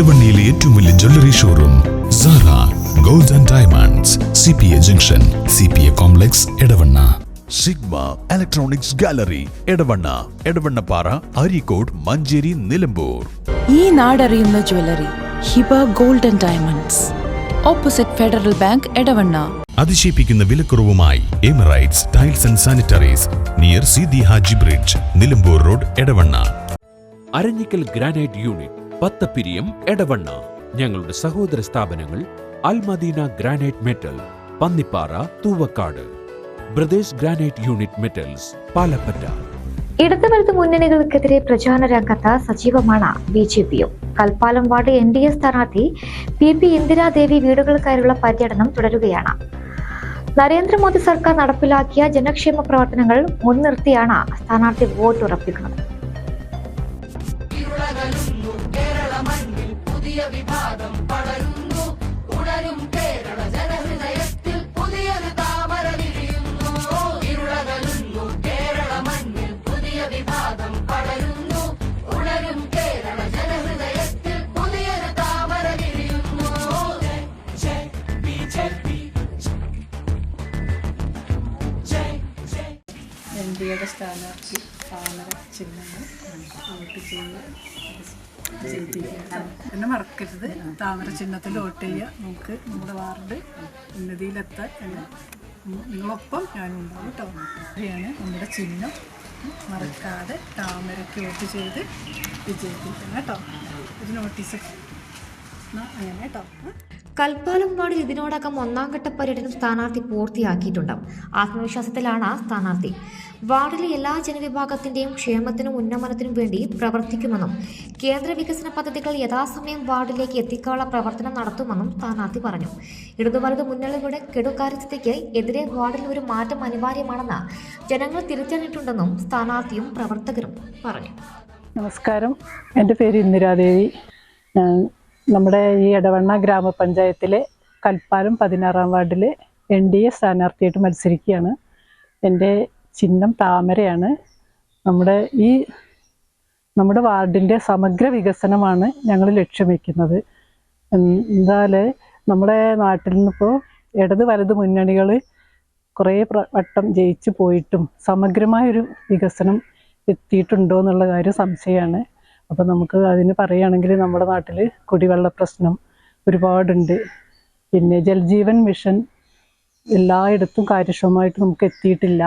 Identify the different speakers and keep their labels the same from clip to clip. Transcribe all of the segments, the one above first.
Speaker 1: ഇടവണ്ണയിലെ ഏറ്റവും വലിയ jewellery showroom Sara gold and diamonds C P A junction C P A complex Edavanna sigma electronics gallery Edavanna Edavannappara Areekode Manjeri Nilambur.
Speaker 2: ഈ നാടറിയുന്ന jewellery Hiba gold and diamonds opposite federal bank Edavanna.
Speaker 1: അതിശയിപ്പിക്കുന്ന വിലക്കുറവുമായി Emirates tiles and sanitaries near Sidi Haji bridge Nilambur road Edavanna.
Speaker 3: Aranhikkal granite unit Pathappiriyam Edavanna. ഞങ്ങളുടെ സഹോദര സ്ഥാപനങ്ങൾ Almadina granite metal Pannippara Thoovakkad. Brothers granite unit metals Palappatta.
Speaker 4: ഇടത് വലത് മുന്നണികൾക്കെതിരെ പ്രചാരണ രംഗത്ത് സജീവമാണ് ബി ജെ പിയും. Kalpalam ward N D A സ്ഥാനാർത്ഥി പി പി ഇന്ദിരാദേവി വീടുകൾക്കായുള്ള പര്യടനം തുടരുകയാണ്. നരേന്ദ്രമോദി സർക്കാർ നടപ്പിലാക്കിയ ജനക്ഷേമ പ്രവർത്തനങ്ങൾ മുൻനിർത്തിയാണ് സ്ഥാനാർത്ഥി വോട്ട് ഉറപ്പിക്കുന്നത്
Speaker 5: എൻ ഡി എയുടെ സ്ഥാനാർത്ഥി താമര ചിഹ്നങ്ങൾ വോട്ട് ചെയ്യുക എന്നെ മറക്കരുത്. താമര ചിഹ്നത്തിൽ വോട്ട് ചെയ്യുക. നമുക്ക് നമ്മുടെ വാർഡ് ഉന്നതിയിലെത്താൻ നിങ്ങളൊപ്പം ഞാനുണ്ടാവും കേട്ടോ. ഇതാണ് നമ്മുടെ ചിഹ്നം. മറക്കാതെ താമരയ്ക്ക് വോട്ട് ചെയ്ത് വിജയിപ്പിക്കണം കേട്ടോ. ഒരു നോട്ടീസ് അങ്ങനെ കേട്ടോ.
Speaker 4: കൽപ്പാലം വാർഡിൽ ഇതിനോടകം ഒന്നാം ഘട്ട പര്യടനം സ്ഥാനാർത്ഥി പൂർത്തിയാക്കിയിട്ടുണ്ട്. ആത്മവിശ്വാസത്തിലാണ് സ്ഥാനാർത്ഥി. വാർഡിലെ എല്ലാ ജനവിഭാഗത്തിന്റെയും ക്ഷേമത്തിനും ഉന്നമനത്തിനും വേണ്ടി പ്രവർത്തിക്കുമെന്നും കേന്ദ്ര വികസന പദ്ധതികൾ യഥാസമയം വാർഡിലേക്ക് എത്തിക്കാനുള്ള പ്രവർത്തനം നടത്തുമെന്നും സ്ഥാനാർത്ഥി പറഞ്ഞു. ഇടതുവലത് മുന്നണികളുടെ കെടുകാര്യസ്ഥയ്ക്ക് എതിരെ വാർഡിൽ ഒരു മാറ്റം അനിവാര്യമാണെന്ന് ജനങ്ങൾ തിരിച്ചറിഞ്ഞിട്ടുണ്ടെന്നും സ്ഥാനാർത്ഥിയും പ്രവർത്തകരും പറഞ്ഞു.
Speaker 5: നമസ്കാരം. എന്റെ പേര് ഇന്ദിരാദേവി. ഞാൻ നമ്മുടെ ഈ എടവണ്ണ ഗ്രാമപഞ്ചായത്തിലെ കൽപ്പാലം പതിനാറാം വാർഡിലെ എൻ ഡി എ സ്ഥാനാർത്ഥിയായിട്ട് മത്സരിക്കുകയാണ്. എന്റെ ചിഹ്നം താമരയാണ്. നമ്മുടെ ഈ നമ്മുടെ വാർഡിന്റെ സമഗ്ര വികസനമാണ് ഞങ്ങൾ ലക്ഷ്യം വയ്ക്കുന്നത് എന്താ നമ്മുടെ നാട്ടിൽ നിന്നിപ്പോൾ ഇടത് വലത് മുന്നണികൾ കുറേ വട്ടം ജയിച്ചു പോയിട്ടും സമഗ്രമായൊരു വികസനം എത്തിയിട്ടുണ്ടോ എന്നുള്ള കാര്യം സംശയമാണ്. അപ്പോൾ നമുക്ക് അതിന് പറയുകയാണെങ്കിൽ നമ്മുടെ നാട്ടിൽ കുടിവെള്ള പ്രശ്നം ഒരുപാടുണ്ട്. പിന്നെ ജൽജീവൻ മിഷൻ എല്ലായിടത്തും കാര്യക്ഷമമായിട്ട് നമുക്ക് എത്തിയിട്ടില്ല.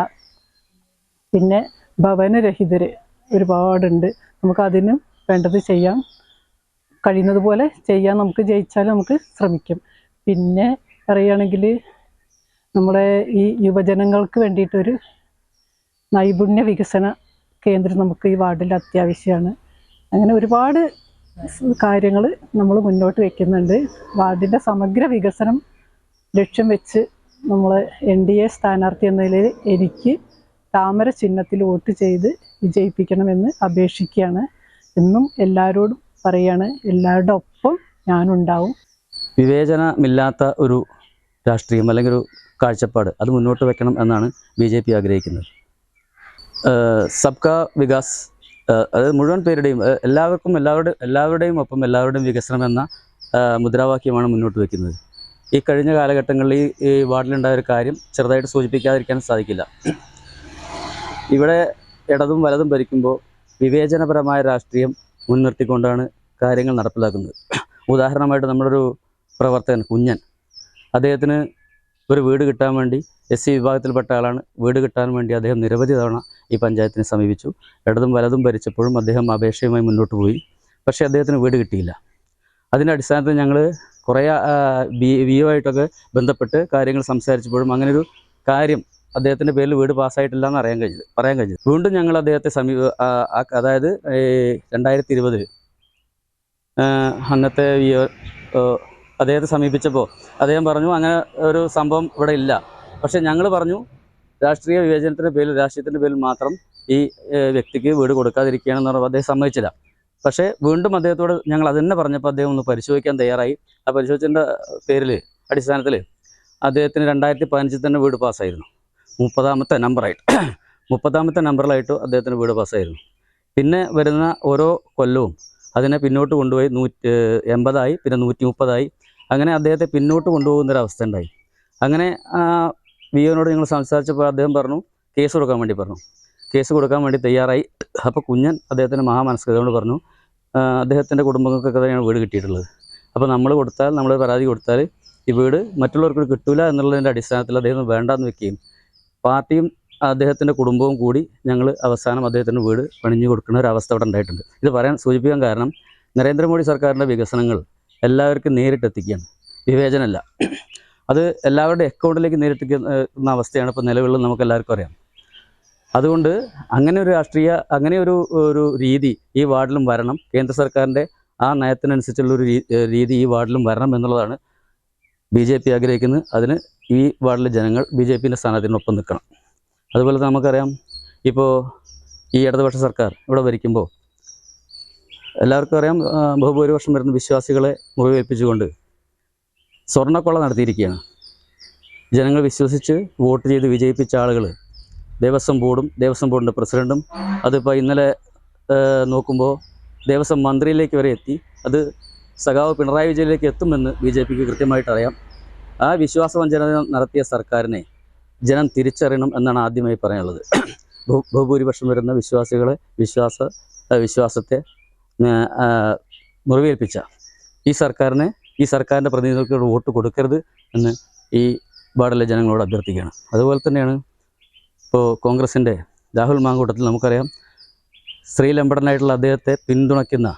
Speaker 5: പിന്നെ ഭവനരഹിതർ ഒരുപാടുണ്ട്. നമുക്ക് അതിനും വേണ്ടത് ചെയ്യാം. കഴിയുന്നത് പോലെ ചെയ്യാൻ നമുക്ക് ജയിച്ചാൽ നമുക്ക് ശ്രമിക്കും. പിന്നെ പറയുകയാണെങ്കിൽ നമ്മുടെ ഈ യുവജനങ്ങൾക്ക് വേണ്ടിയിട്ടൊരു നൈപുണ്യ വികസന കേന്ദ്രം നമുക്ക് ഈ വാർഡിൽ അത്യാവശ്യമാണ്. അങ്ങനെ ഒരുപാട് കാര്യങ്ങൾ നമ്മൾ മുന്നോട്ട് വെക്കുന്നുണ്ട്. വാർഡിന്റെ സമഗ്ര വികസനം ലക്ഷ്യം വെച്ച് നമ്മൾ എൻ ഡി എ സ്ഥാനാർത്ഥി എന്ന നിലയിൽ എനിക്ക് താമര ചിഹ്നത്തിൽ വോട്ട് ചെയ്ത് വിജയിപ്പിക്കണമെന്ന് അപേക്ഷിക്കുകയാണ്. എന്നും എല്ലാവരോടും പറയാണ് എല്ലാവരുടെ ഒപ്പം ഞാനുണ്ടാവും.
Speaker 6: വിവേചനമില്ലാത്ത ഒരു രാഷ്ട്രീയം അല്ലെങ്കിൽ ഒരു കാഴ്ചപ്പാട് അത് മുന്നോട്ട് വെക്കണം എന്നാണ് ബി ആഗ്രഹിക്കുന്നത്. സബ്കാ വികാസ് അതായത് മുഴുവൻ പേരുടെയും എല്ലാവർക്കും എല്ലാവരുടെ എല്ലാവരുടെയും ഒപ്പം എല്ലാവരുടെയും വികസനം എന്ന മുദ്രാവാക്യമാണ് മുന്നോട്ട് വയ്ക്കുന്നത് ഈ കഴിഞ്ഞ കാലഘട്ടങ്ങളിൽ ഈ വാർഡിലുണ്ടായ ഒരു കാര്യം ചെറുതായിട്ട് സൂചിപ്പിക്കാതിരിക്കാൻ സാധിക്കില്ല. ഇവിടെ ഇടതും വലതും ഭരിക്കുമ്പോൾ വിവേചനപരമായ രാഷ്ട്രീയം മുൻനിർത്തിക്കൊണ്ടാണ് കാര്യങ്ങൾ നടപ്പിലാക്കുന്നത്. ഉദാഹരണമായിട്ട് നമ്മളൊരു പ്രവർത്തകൻ കുഞ്ഞൻ. അദ്ദേഹത്തിന് ഒരു വീട് കിട്ടാൻ വേണ്ടി എസ് സി വിഭാഗത്തിൽപ്പെട്ട ആളാണ്. വീട് കിട്ടാൻ വേണ്ടി അദ്ദേഹം നിരവധി തവണ ഈ പഞ്ചായത്തിനെ സമീപിച്ചു. ഇടതും വലതും ഭരിച്ചപ്പോഴും അദ്ദേഹം അപേക്ഷയുമായി മുന്നോട്ട് പോയി. പക്ഷേ അദ്ദേഹത്തിന് വീട് കിട്ടിയില്ല. അതിന്റെ അടിസ്ഥാനത്തിൽ ഞങ്ങൾ കുറേ ബി വി ആയിട്ടൊക്കെ ബന്ധപ്പെട്ട് കാര്യങ്ങൾ സംസാരിച്ചപ്പോഴും അങ്ങനെ ഒരു കാര്യം അദ്ദേഹത്തിന്റെ പേരിൽ വീട് പാസ്സായിട്ടില്ല എന്ന് അറിയാൻ കഴിഞ്ഞത് പറയാൻ കഴിഞ്ഞത് വീണ്ടും ഞങ്ങൾ അദ്ദേഹത്തെ സമീപ അതായത് രണ്ടായിരത്തി ഇരുപതിൽ അന്നത്തെ വി അദ്ദേഹത്തെ സമീപിച്ചപ്പോൾ അദ്ദേഹം പറഞ്ഞു അങ്ങനെ ഒരു സംഭവം ഇവിടെ ഇല്ല. പക്ഷെ ഞങ്ങൾ പറഞ്ഞു രാഷ്ട്രീയ വിവേചനത്തിന്റെ പേരിൽ രാഷ്ട്രീയത്തിന്റെ പേരിൽ മാത്രം ഈ വ്യക്തിക്ക് വീട് കൊടുക്കാതിരിക്കുകയാണെന്ന് പറഞ്ഞപ്പോൾ അദ്ദേഹം സമ്മതിച്ചില്ല. പക്ഷേ വീണ്ടും അദ്ദേഹത്തോട് ഞങ്ങൾ അത് തന്നെ പറഞ്ഞപ്പോൾ അദ്ദേഹം ഒന്ന് പരിശോധിക്കാൻ തയ്യാറായി. ആ പരിശോധിച്ചതിന്റെ പേരിൽ അടിസ്ഥാനത്തിൽ അദ്ദേഹത്തിന് രണ്ടായിരത്തി പതിനഞ്ചിൽ തന്നെ വീട് പാസ്സായിരുന്നു. മുപ്പതാമത്തെ നമ്പറായിട്ട് മുപ്പതാമത്തെ നമ്പറിലായിട്ട് അദ്ദേഹത്തിന് വീട് പാസ്സായിരുന്നു. പിന്നെ വരുന്ന ഓരോ കൊല്ലവും അതിനെ പിന്നോട്ട് കൊണ്ടുപോയി നൂറ്റി എൺപതായി പിന്നെ നൂറ്റി മുപ്പതായി അങ്ങനെ അദ്ദേഹത്തെ പിന്നോട്ട് കൊണ്ടുപോകുന്നൊരവസ്ഥ ഉണ്ടായി അങ്ങനെ വി ഒനോട് ഞങ്ങൾ സംസാരിച്ചപ്പോൾ അദ്ദേഹം പറഞ്ഞു കേസ് കൊടുക്കാൻ വേണ്ടി പറഞ്ഞു. കേസ് കൊടുക്കാൻ വേണ്ടി തയ്യാറായി. അപ്പോൾ കുഞ്ഞൻ അദ്ദേഹത്തിന്റെ മഹാമനസ്കതയോട് പറഞ്ഞു അദ്ദേഹത്തിന്റെ കുടുംബങ്ങൾക്കൊക്കെ തന്നെയാണ് വീട് കിട്ടിയിട്ടുള്ളത്. അപ്പോൾ നമ്മൾ കൊടുത്താൽ നമ്മൾ പരാതി കൊടുത്താൽ ഈ വീട് മറ്റുള്ളവർക്ക് കിട്ടൂല എന്നുള്ളതിന്റെ അടിസ്ഥാനത്തിൽ അദ്ദേഹം വേണ്ടാന്ന് വെക്കുകയും പാർട്ടിയും അദ്ദേഹത്തിന്റെ കുടുംബവും കൂടി ഞങ്ങൾ അവസാനം അദ്ദേഹത്തിന്റെ വീട് പണിഞ്ഞു കൊടുക്കുന്ന ഒരു അവസ്ഥ അവിടെ ഉണ്ടായിട്ടുണ്ട്. ഇത് പറയാൻ സൂചിപ്പിക്കാൻ കാരണം നരേന്ദ്രമോദി സർക്കാരിന്റെ വികസനങ്ങൾ എല്ലാവർക്കും നേരിട്ടെത്തിക്കുകയാണ്. വിവേചനമല്ല. അത് എല്ലാവരുടെ അക്കൗണ്ടിലേക്ക് നേരിട്ടിരിക്കുന്ന അവസ്ഥയാണ് ഇപ്പോൾ നിലവിലുള്ളത് നമുക്ക് എല്ലാവർക്കും അറിയാം. അതുകൊണ്ട് അങ്ങനെ ഒരു രാഷ്ട്രീയ അങ്ങനെ ഒരു ഒരു രീതി ഈ വാർഡിലും വരണം. കേന്ദ്ര സർക്കാരിന്റെ ആ നയത്തിനനുസരിച്ചുള്ള ഒരു രീതി ഈ വാർഡിലും വരണം എന്നുള്ളതാണ് ബി ജെ പി ആഗ്രഹിക്കുന്നത്. അതിന് ഈ വാർഡിലെ ജനങ്ങൾ ബി ജെ പിന്റെ സ്ഥാനാർത്ഥിനൊപ്പം നിൽക്കണം. അതുപോലെ നമുക്കറിയാം ഇപ്പോൾ ഈ ഇടതുപക്ഷ സർക്കാർ ഇവിടെ ഭരിക്കുമ്പോൾ എല്ലാവർക്കും അറിയാം ബഹുഭൂരിപക്ഷം വരുന്ന വിശ്വാസികളെ മുറിവേൽപ്പിച്ചുകൊണ്ട് സ്വർണക്കൊള്ള നടത്തിയിരിക്കുകയാണ്. ജനങ്ങൾ വിശ്വസിച്ച് വോട്ട് ചെയ്ത് വിജയിപ്പിച്ച ആളുകൾ ദേവസ്വം ബോർഡും ദേവസ്വം ബോർഡിന്റെ പ്രസിഡന്റും അതിപ്പോൾ ഇന്നലെ നോക്കുമ്പോൾ ദേവസ്വം മന്ത്രിയിലേക്ക് വരെ എത്തി. അത് സഖാവ് പിണറായി വിജയനിലേക്ക് എത്തുമെന്ന് ബി ജെ പിക്ക് കൃത്യമായിട്ട് അറിയാം. ആ വിശ്വാസവഞ്ചന നടത്തിയ സർക്കാരിനെ ജനം തിരിച്ചറിയണം എന്നാണ് ആദ്യമായി പറയാനുള്ളത്. ബഹു- ബഹുഭൂരിപക്ഷം വരുന്ന വിശ്വാസികളെ വിശ്വാസ വിശ്വാസത്തെ മുറിവേൽപ്പിച്ച. ഈ സർക്കാരിനെ ഈ സർക്കാരിന്റെ പ്രതിനിധികൾക്ക് വോട്ട് കൊടുക്കരുത് എന്ന് ഈ വാർഡിലെ ജനങ്ങളോട് അഭ്യർത്ഥിക്കുകയാണ്. അതുപോലെ തന്നെയാണ് ഇപ്പോൾ കോൺഗ്രസിന്റെ രാഹുൽ മാങ്കൂട്ടത്തിൽ നമുക്കറിയാം ശ്രീലമ്പടനായിട്ടുള്ള അദ്ദേഹത്തെ പിന്തുണയ്ക്കുന്ന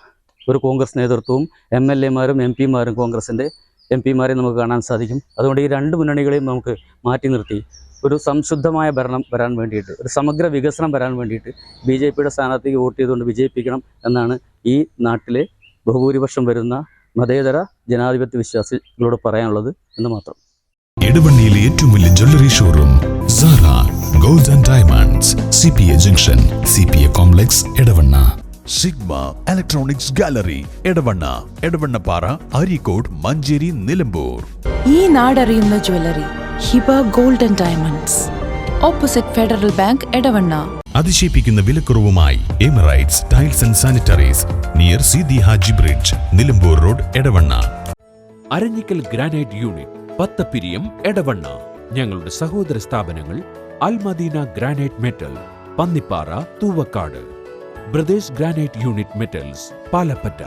Speaker 6: ഒരു കോൺഗ്രസ് നേതൃത്വവും എം എൽ എമാരും എം പിമാരും കോൺഗ്രസിന്റെ എം പിമാരെ നമുക്ക് കാണാൻ സാധിക്കും. അതുകൊണ്ട് ഈ രണ്ട് മുന്നണികളെയും നമുക്ക് മാറ്റി നിർത്തി ഒരു സംശുദ്ധമായ ഭരണം വരാൻ വേണ്ടിയിട്ട് ഒരു സമഗ്ര വികസനം വരാൻ വേണ്ടിയിട്ട് ബി ജെ പിയുടെ സ്ഥാനാർത്ഥിക്ക് വോട്ട് ചെയ്തുകൊണ്ട് വിജയിപ്പിക്കണം എന്നാണ് ഈ നാട്ടിലെ ബഹുഭൂരിപക്ഷം വരുന്ന മതേതര ജനാധിപത്യ വിശ്വാസികളോട് പറയാനുള്ളത് എന്ന് മാത്രം.
Speaker 1: ഇടവണ്ണിയിലെ ഏറ്റവും വലിയ jewellery showroom Sara gold and diamonds C P A junction C P A complex Edavanna. Sigma electronics gallery Edavanna Edavannappara Areekode Manjeri Nilambur.
Speaker 2: ഈ നാടറിയുന്ന jewellery Hiba gold and diamonds. Opposite federal bank Edavanna.
Speaker 1: അതിശയിപ്പിക്കുന്ന വിലക്കുറവുമായി Emirates tiles and sanitaries near Sidi Haji bridge Nilambur road Edavanna.
Speaker 3: Aranhikkal granite unit Pathappiriyam Edavanna. ഞങ്ങളുടെ സഹോദര സ്ഥാപനങ്ങൾ Almadina granite metal Pannippara Thoovakkad. Brothers granite unit metals Palappatta.